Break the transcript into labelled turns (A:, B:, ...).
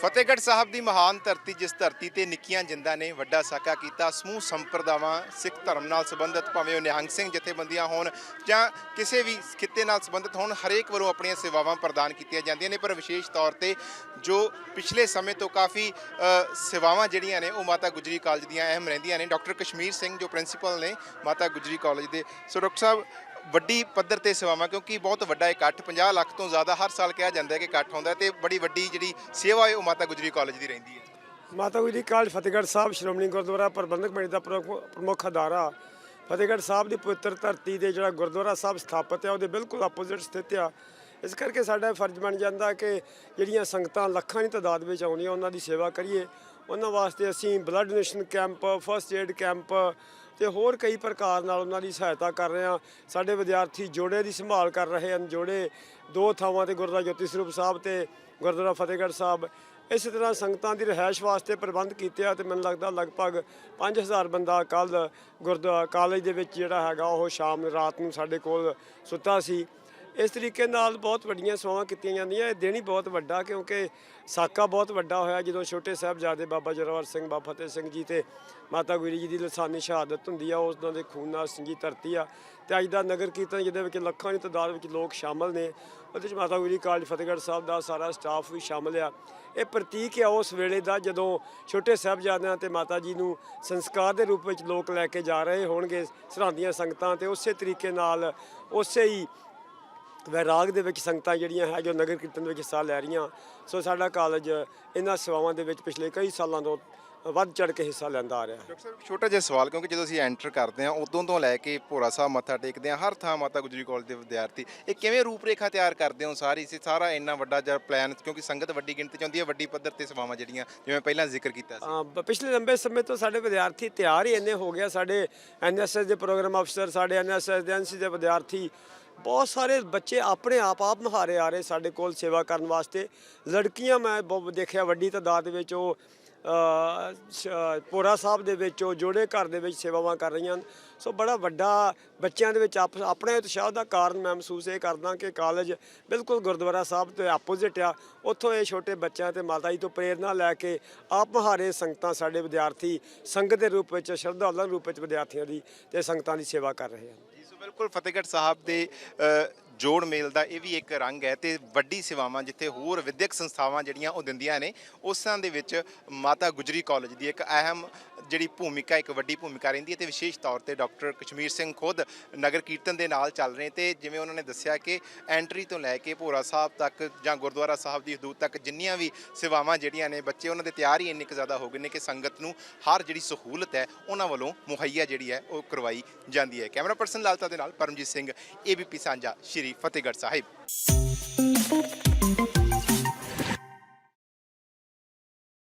A: ਫਤਿਹਗੜ੍ਹ ਸਾਹਿਬ ਦੀ ਮਹਾਨ ਧਰਤੀ ਜਿਸ ਧਰਤੀ ਤੇ ਨਿੱਕੀਆਂ ਜਿੰਦਾਂ ਨੇ ਵੱਡਾ ਸਾਕਾ ਕੀਤਾ, ਸਮੂਹ ਸੰਪਰਦਾਵਾਂ, ਸਿੱਖ ਧਰਮ ਨਾਲ ਸੰਬੰਧਿਤ, ਭਾਵੇਂ ਉਹ ਨਿਹੰਗ ਸਿੰਘ ਜਥੇਬੰਦੀਆਂ ਹੋਣ ਜਾਂ ਕਿਸੇ ਵੀ ਖਿੱਤੇ ਨਾਲ ਸੰਬੰਧਿਤ ਹੋਣ, ਹਰੇਕ ਵੱਲੋਂ ਆਪਣੀਆਂ ਸੇਵਾਵਾਂ ਪ੍ਰਦਾਨ ਕੀਤੀਆਂ ਜਾਂਦੀਆਂ ਨੇ। ਪਰ ਵਿਸ਼ੇਸ਼ ਤੌਰ ਤੇ ਜੋ ਪਿਛਲੇ ਸਮੇਂ ਤੋਂ ਕਾਫੀ ਸੇਵਾਵਾਂ ਜਿਹੜੀਆਂ ਨੇ, ਉਹ ਮਾਤਾ ਗੁਜਰੀ ਕਾਲਜ ਦੀਆਂ ਅਹਿਮ ਰਹਿੰਦੀਆਂ ਨੇ। ਡਾਕਟਰ ਕਸ਼ਮੀਰ ਸਿੰਘ ਜੋ ਪ੍ਰਿੰਸੀਪਲ ਨੇ, ਮਾਤਾ ਗੁਜਰੀ ਕਾਲਜ ਦੇ। ਸੋ ਡਾਕਟਰ ਸਾਹਿਬ ਵੱਡੀ ਪੱਧਰ ਤੇ ਸੇਵਾਵਾਂ, ਕਿਉਂਕਿ ਬਹੁਤ ਵੱਡਾ ਇਕੱਠ 50 ਲੱਖ ਤੋਂ ਜ਼ਿਆਦਾ ਹਰ ਸਾਲ ਕਿਹਾ ਜਾਂਦਾ ਹੈ ਕਿ ਇਕੱਠ ਹੁੰਦਾ ਹੈ ਤੇ ਬੜੀ ਵੱਡੀ ਜਿਹੜੀ ਸੇਵਾ ਹੈ ਉਹ ਮਾਤਾ ਗੁਜਰੀ ਕਾਲਜ ਦੀ ਰਹਿੰਦੀ ਹੈ।
B: ਮਾਤਾ ਗੁਜਰੀ ਕਾਲਜ ਫਤਿਹਗੜ੍ਹ ਸਾਹਿਬ, ਸ਼੍ਰੋਮਣੀ ਗੁਰਦੁਆਰਾ ਪ੍ਰਬੰਧਕ ਕਮੇਟੀ ਦਾ ਪ੍ਰਮੁੱਖ ਪ੍ਰਮੁੱਖ ਅਦਾਰਾ। ਫਤਿਹਗੜ੍ਹ ਸਾਹਿਬ ਦੀ ਪਵਿੱਤਰ ਧਰਤੀ ਦੇ ਜਿਹੜਾ ਗੁਰਦੁਆਰਾ ਸਾਹਿਬ ਸਥਾਪਿਤ ਹੈ, ਉਹਦੇ ਬਿਲਕੁਲ ਆਪੋਜ਼ਿਟ ਸਥਿਤ ਆ। ਇਸ ਕਰਕੇ ਸਾਡਾ ਫਰਜ਼ ਬਣ ਜਾਂਦਾ ਕਿ ਜਿਹੜੀਆਂ ਸੰਗਤਾਂ ਲੱਖਾਂ ਦੀ ਤਾਦਾਦ ਵਿੱਚ ਆਉਂਦੀਆਂ, ਉਹਨਾਂ ਦੀ ਸੇਵਾ ਕਰੀਏ। ਉਹਨਾਂ ਵਾਸਤੇ ਅਸੀਂ blood donation camp first aid camp ਤੇ ਹੋਰ ਕਈ ਪ੍ਰਕਾਰ ਨਾਲ ਉਹਨਾਂ ਦੀ ਸਹਾਇਤਾ ਕਰ ਰਹੇ ਹਾਂ। ਸਾਡੇ ਵਿਦਿਆਰਥੀ ਜੋੜੇ ਦੀ ਸੰਭਾਲ ਕਰ ਰਹੇ ਹਨ, ਜੋੜੇ ਦੋ ਥਾਵਾਂ ਤੇ ਗੁਰਦੁਆਰਾ ਜੋਤੀ ਸਰੂਪ ਸਾਹਿਬ ਤੇ ਗੁਰਦੁਆਰਾ ਫਤਿਹਗੜ੍ਹ ਸਾਹਿਬ। ਇਸੇ ਤਰ੍ਹਾਂ ਸੰਗਤਾਂ ਦੀ ਰਿਹਾਇਸ਼ ਵਾਸਤੇ ਪ੍ਰਬੰਧ ਕੀਤੇ ਆ ਤੇ ਮੈਨੂੰ ਲੱਗਦਾ ਲਗਭਗ 5000 ਬੰਦਾ ਕੱਲ ਗੁਰਦੁਆਰਾ ਕਾਲਜ ਦੇ ਵਿੱਚ ਜਿਹੜਾ ਹੈਗਾ, ਉਹ ਸ਼ਾਮ ਨੂੰ ਰਾਤ ਨੂੰ ਸਾਡੇ ਕੋਲ ਸੁੱਤਾ ਸੀ। ਇਸ ਤਰੀਕੇ ਨਾਲ ਬਹੁਤ ਵੱਡੀਆਂ ਸੇਵਾਵਾਂ ਕੀਤੀਆਂ ਜਾਂਦੀਆਂ। ਇਹ ਦਿਨ ਹੀ ਬਹੁਤ ਵੱਡਾ ਕਿਉਂਕਿ ਸਾਕਾ ਬਹੁਤ ਵੱਡਾ ਹੋਇਆ ਜਦੋਂ ਛੋਟੇ ਸਾਹਿਬਜ਼ਾਦੇ ਬਾਬਾ ਜੋਰਾਵਰ ਸਿੰਘ, ਬਾਬਾ ਫਤਿਹ ਸਿੰਘ ਜੀ ਤੇ ਮਾਤਾ ਗੁਜਰੀ ਜੀ ਦੀ ਲਸਾਨੀ ਸ਼ਹਾਦਤ ਹੁੰਦੀ ਆ ਉਸ ਦਿਨ ਦੇ ਖੂਨ ਨਾਲ ਸਿੰਜੀ ਧਰਤੀ ਆ। ਤੇ ਅੱਜ ਦਾ ਨਗਰ ਕੀਰਤਨ ਜਿਹਦੇ ਵਿੱਚ ਲੱਖਾਂ ਦੀ ਤਾਦਾਦ ਵਿੱਚ ਲੋਕ ਸ਼ਾਮਲ ਨੇ, ਉਹਦੇ ਵਿੱਚ ਮਾਤਾ ਗੁਜਰੀ ਕਾਲਜ ਫਤਿਹਗੜ੍ਹ ਸਾਹਿਬ ਦਾ ਸਾਰਾ ਸਟਾਫ ਵੀ ਸ਼ਾਮਲ ਆ। ਇਹ ਪ੍ਰਤੀਕ ਆ ਉਸ ਵੇਲੇ ਦਾ ਜਦੋਂ ਛੋਟੇ ਸਾਹਿਬਜ਼ਾਦਿਆਂ ਤੇ ਮਾਤਾ ਜੀ ਨੂੰ ਸੰਸਕਾਰ ਦੇ ਰੂਪ ਵਿੱਚ ਲੋਕ ਲੈ ਕੇ ਜਾ ਰਹੇ ਹੋਣਗੇ, ਸਰਹੰਦੀਆਂ ਸੰਗਤਾਂ ਤੇ, ਉਸੇ ਤਰੀਕੇ ਨਾਲ ਉਸੇ ਹੀ ਵੈਰਾਗ ਦੇ ਵਿੱਚ ਸੰਗਤਾਂ ਜਿਹੜੀਆਂ ਹੈ ਜੋ ਨਗਰ ਕੀਰਤਨ ਦੇ ਵਿੱਚ ਹਿੱਸਾ ਲੈ ਰਹੀਆਂ। ਸੋ ਸਾਡਾ ਕਾਲਜ ਇਹਨਾਂ ਸੇਵਾਵਾਂ ਦੇ ਵਿੱਚ ਪਿਛਲੇ ਕਈ ਸਾਲਾਂ ਤੋਂ ਵੱਧ ਚੜ ਕੇ ਹਿੱਸਾ ਲੈਂਦਾ ਆ ਰਿਹਾ ਹੈ।
A: ਡਾਕਟਰ ਸਾਹਿਬ ਛੋਟਾ ਜਿਹਾ ਸਵਾਲ ਕਿਉਂਕਿ ਜਦੋਂ ਅਸੀਂ ਐਂਟਰ ਕਰਦੇ ਹਾਂ ਉਦੋਂ ਤੋਂ ਲੈ ਕੇ ਭੋਰਾ ਸਾਹਿਬ ਮੱਥਾ ਟੇਕਦੇ ਹਾਂ ਹਰ ਥਾਂ ਮਾਤਾ ਗੁਜਰੀ ਕਾਲਜ ਦੇ ਵਿਦਿਆਰਥੀ ਇਹ ਕਿਵੇਂ ਰੂਪਰੇਖਾ ਤਿਆਰ ਕਰਦੇ ਹੋ ਸਾਰੀ? ਸੀ ਸਾਰਾ ਇੰਨਾ ਵੱਡਾ ਜਿਹਾ ਪਲਾਨ ਕਿਉਂਕਿ ਸੰਗਤ ਵੱਡੀ ਗਿਣਤੀ ਚ ਆਉਂਦੀ ਹੈ ਵੱਡੀ ਪੱਧਰ ਤੇ ਸੇਵਾਵਾਂ ਜਿਹੜੀਆਂ ਜਿਵੇਂ ਪਹਿਲਾਂ ਜ਼ਿਕਰ ਕੀਤਾ ਸੀ।
B: ਹਾਂ, ਬ- ਪਿਛਲੇ ਲੰਬੇ ਸਮੇਂ ਤੋਂ ਸਾਡੇ ਵਿਦਿਆਰਥੀ ਤਿਆਰ ਹੀ ਇੰਨੇ ਹੋ ਗਿਆ ਸਾਡੇ ਐਨਐਸਐਸ ਦੇ ਪ੍ਰੋਗਰਾਮ ਅਫਸਰ ਸਾਡੇ ਐਨਐਸਐਸ ਦੇ ਐਨਸੀ ਦੇ ਵਿਦਿਆਰਥੀ ਬਹੁਤ ਸਾਰੇ ਬੱਚੇ ਆਪਣੇ ਆਪ ਆਪ ਮਹਾਰੇ ਆ ਰਹੇ ਸਾਡੇ ਕੋਲ ਸੇਵਾ ਕਰਨ ਵਾਸਤੇ। ਲੜਕੀਆਂ ਮੈਂ ਬਹੁਤ ਦੇਖਿਆ ਵੱਡੀ ਤਾਦਾਦ ਵਿੱਚ ਉਹ ਅ, ਪੋਰਾ ਸਾਹਿਬ ਦੇ ਵਿੱਚ ਉਹ ਜੋੜੇ ਘਰ ਦੇ ਵਿੱਚ ਸੇਵਾਵਾਂ ਕਰ ਰਹੀਆਂ ਹਨ। ਸੋ ਬੜਾ ਵੱਡਾ ਬੱਚਿਆਂ ਦੇ ਵਿੱਚ ਆਪ- ਆਪਣੇ ਉਤਸ਼ਾਹ ਦਾ ਕਾਰਨ ਮੈਂ ਮਹਿਸੂਸ ਇਹ ਕਰਦਾ ਕਿ ਕਾਲਜ ਬਿਲਕੁਲ ਗੁਰਦੁਆਰਾ ਸਾਹਿਬ ਦੇ ਆਪੋਜ਼ਿਟ ਆ। ਉੱਥੋਂ ਇਹ ਛੋਟੇ ਬੱਚਿਆਂ ਤੇ ਮਾਤਾ ਜੀ ਤੋਂ ਪ੍ਰੇਰਣਾ ਲੈ ਕੇ ਆਪ ਮਹਾਰੇ ਸੰਗਤਾਂ ਸਾਡੇ ਵਿਦਿਆਰਥੀ ਸੰਗਤ ਦੇ ਰੂਪ ਵਿੱਚ ਸ਼ਰਧਾਲੂ ਦੇ ਰੂਪ ਵਿੱਚ ਵਿਦਿਆਰਥੀਆਂ ਦੀ ਤੇ ਸੰਗਤਾਂ ਦੀ ਸੇਵਾ ਕਰ ਰਹੇ ਹਨ।
A: ਬਿਲਕੁਲ ਫਤਿਹਗੜ੍ਹ ਸਾਹਿਬ ਦੇ ਜੋੜ ਮੇਲ ਦਾ ਇਹ ਵੀ ਇੱਕ ਰੰਗ ਹੈ ਤੇ ਵੱਡੀ ਸੇਵਾਵਾਂ ਜਿੱਥੇ ਹੋਰ ਵਿਦਿਅਕ ਸੰਸਥਾਵਾਂ ਜਿਹੜੀਆਂ ਉਹ ਦਿੰਦੀਆਂ ਨੇ, ਉਸਾਂ ਦੇ ਵਿੱਚ ਮਾਤਾ ਗੁਜਰੀ ਕਾਲਜ ਦੀ ਇੱਕ ਅਹਿਮ ਜਿਹੜੀ ਭੂਮਿਕਾ, ਇੱਕ ਵੱਡੀ ਭੂਮਿਕਾ ਰਹਿੰਦੀ ਹੈ ਤੇ ਵਿਸ਼ੇਸ਼ ਤੌਰ ਤੇ ਡਾਕਟਰ ਕਸ਼ਮੀਰ ਸਿੰਘ ਖੁਦ ਨਗਰ ਕੀਰਤਨ ਦੇ ਨਾਲ ਚੱਲ ਰਹੇ ਤੇ ਜਿਵੇਂ ਉਹਨਾਂ ਨੇ ਦੱਸਿਆ ਕਿ ਐਂਟਰੀ ਤੋਂ ਲੈ ਕੇ ਭੋਰਾ ਸਾਹਿਬ ਤੱਕ ਜਾਂ ਗੁਰਦੁਆਰਾ ਸਾਹਿਬ ਦੀ ਹਦੂਦ ਤੱਕ ਜਿੰਨੀਆਂ ਵੀ ਸੇਵਾਵਾਂ ਜਿਹੜੀਆਂ ਨੇ, ਬੱਚੇ ਉਹਨਾਂ ਦੇ ਤਿਆਰ ਹੀ ਇੰਨੇ ਕੁ ਜ਼ਿਆਦਾ ਹੋ ਗਏ ਨੇ ਕਿ ਸੰਗਤ ਨੂੰ ਹਰ ਜਿਹੜੀ ਸਹੂਲਤ ਹੈ, ਉਹਨਾਂ ਵੱਲੋਂ ਮੁਹੱਈਆ ਜਿਹੜੀ ਹੈ, ਉਹ ਕਰਵਾਈ ਜਾਂਦੀ ਹੈ। ਕੈਮਰਾ ਪਰਸਨ ਲਾਲਤਾ ਦੇ ਨਾਲ ਪਰਮਜੀਤ ਸਿੰਘ ਏਬੀਪੀ ਸਾਂਝਾ, ਸ਼੍ਰੀ ਫਤਿਹਗੜ੍ਹ ਸਾਹਿਬ।